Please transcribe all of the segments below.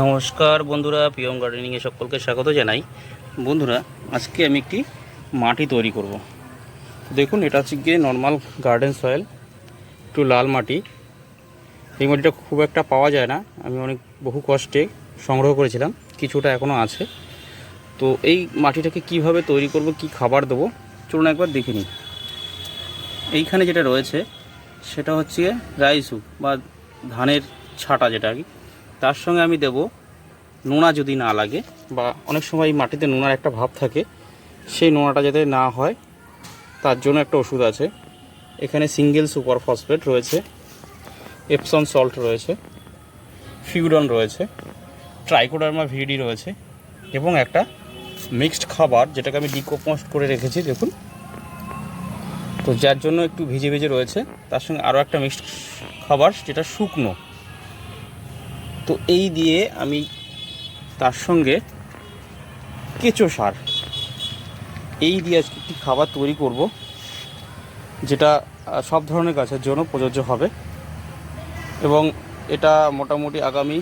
নমস্কার বন্ধুরা পিয়ম গার্ডেনিংয়ে সকলকে স্বাগত জানাই। বন্ধুরা, আজকে আমি একটি মাটি তৈরি করব। দেখুন, এটা হচ্ছে গিয়ে নর্মাল গার্ডেন সয়েল একটু লাল মাটি। এই মাটিটা খুব একটা পাওয়া যায় না। আমি অনেক বহু কষ্টে সংগ্রহ করেছিলাম, কিছুটা এখনও আছে। তো এই মাটিটাকে কীভাবে তৈরি করব, কি খাবার দেবো, চলুন একবার দেখে নিই। এইখানে যেটা রয়েছে, সেটা হচ্ছে রাইসু বা ধানের ছাটা যেটা আর কি। তার সঙ্গে আমি দেব নোনা যদি না লাগে বা অনেক সময় মাটিতে নোনার একটা ভাব থাকে, সেই নোনাটা যাতে না হয়, তার জন্য একটা ওষুধ আছে। এখানে সিঙ্গেল সুপার ফসফেট রয়েছে, এপসন সল্ট রয়েছে, ফিউডন রয়েছে, ট্রাইকোডার্মা ভিডি রয়েছে এবং একটা মিক্সড খাবার যেটাকে আমি ডিকম্পোস্ট করে রেখেছি, দেখুন। তো যার জন্য একটু ভিজে ভিজে রয়েছে, তার সঙ্গে আরও একটা মিক্সড খাবার, যেটা শুকনো। তো এই দিয়ে আমি তার সঙ্গে কেঁচো সার। এই দিয়ে আজকে একটি খাবার তৈরি করব, যেটা সব ধরনের গাছের জন্য প্রযোজ্য হবে। এবং এটা মোটামুটি আগামী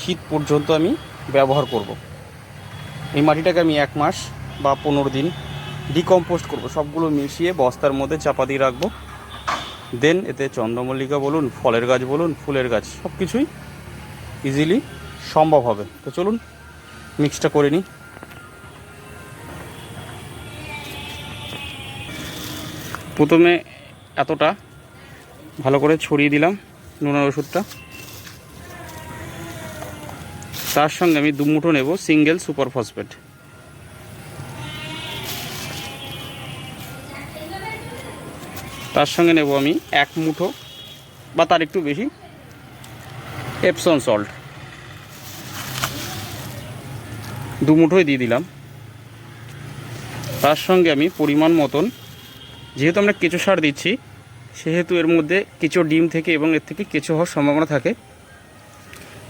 শীত পর্যন্ত আমি ব্যবহার করব। এই মাটিটাকে আমি এক মাস বা পনেরো দিন ডিকম্পোস্ট করব। সবগুলো মিশিয়ে বস্তার মধ্যে চাপা দিয়ে রাখব। দেন এতে চন্দ্রমল্লিকা বলুন, ফলের গাছ বলুন, ফুলের গাছ সব কিছুই ইজিলি সম্ভব হবে। তো চলুন, মিক্সটা করে নিই। প্রথমে এতটা ভালো করে ছড়িয়ে দিলাম নুনের ওষুধটা। তার সঙ্গে আমি দু মুঠো নেব সিঙ্গেল সুপার ফসফেট। তার সঙ্গে নেব আমি এক মুঠো, বা তার একটু বেশি এপসন সল্ট দু মুঠোই দিয়ে দিলাম। তার সঙ্গে আমি পরিমাণ মতন, যেহেতু আমরা কেঁচো সার দিচ্ছি, সেহেতু এর মধ্যে কেঁচো ডিম থেকে এবং এর থেকে কেঁচো হওয়ার সম্ভাবনা থাকে।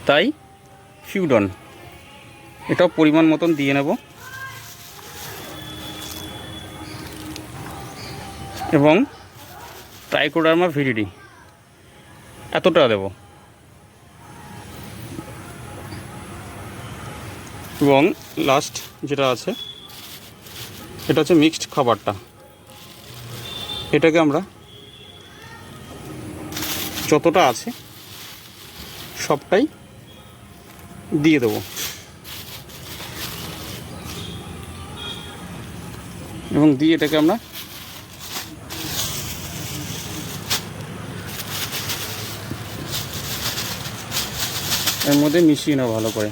তাই ফিউডন এটাও পরিমাণ মতন দিয়ে নেব। এবং ট্রাইকোডার্মা ভিডিডি এতটা দেবো। এবং লাস্ট যেটা আছে, এটা হচ্ছে মিক্সড খাবারটা। এটাকে আমরা যতটা আছে, সবটাই দিয়ে দেবো। এবং দিয়ে এটাকে আমরা এর মধ্যে মিশিয়ে নেব ভালো করে।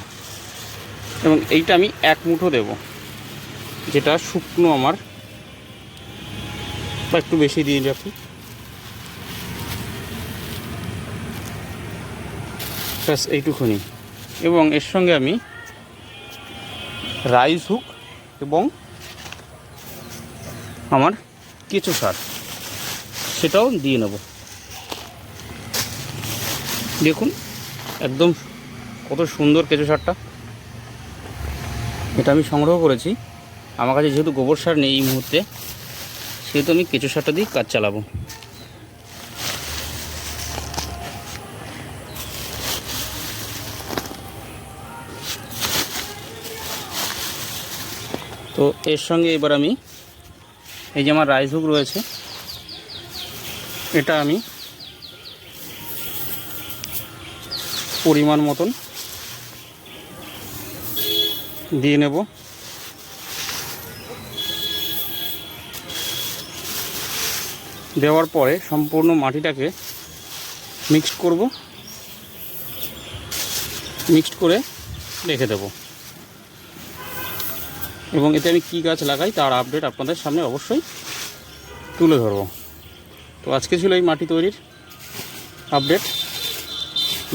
এবং এইটা আমি এক মুঠো দেব। যেটা শুকনো আমার। বা একটু বেশি দিয়ে রাখি। ব্যাস, এইটুকুনি। এবং এর সঙ্গে আমি রাইস হুক এবং আমার কেঁচো সার, সেটাও দিয়ে নেব। দেখুন, একদম কত সুন্দর কেঁচো সারটা। এটা আমি সংগ্রহ করেছি। আমার কাছে যেহেতু গোবর সার নেই এই মুহূর্তে, সেহেতু আমি কেঁচো সারটা দিয়ে কাজ চালাবো। তো এর সঙ্গে এবার আমি এই যে আমার রাইস হুক রয়েছে, এটা আমি পরিমাণ মতন দিয়ে নেব। দেওয়ার পরে সম্পূর্ণ মাটিটাকে মিক্সড করব। মিক্সড করে রেখে দেব। এবং এতে আমি কী গাছ লাগাই তার আপডেট আপনাদের সামনে অবশ্যই তুলে ধরব। তো আজকে ছিল এই মাটি তৈরির আপডেট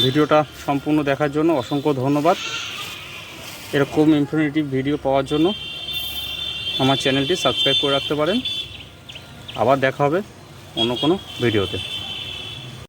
ভিডিওটা সম্পূর্ণ দেখার জন্য অসংখ্য ধন্যবাদ। এরকম ইনফরমেটিভ ভিডিও পাওয়ার জন্য আমার চ্যানেলটি সাবস্ক্রাইব করে রাখতে পারেন। আবার দেখা হবে অন্য কোনো ভিডিওতে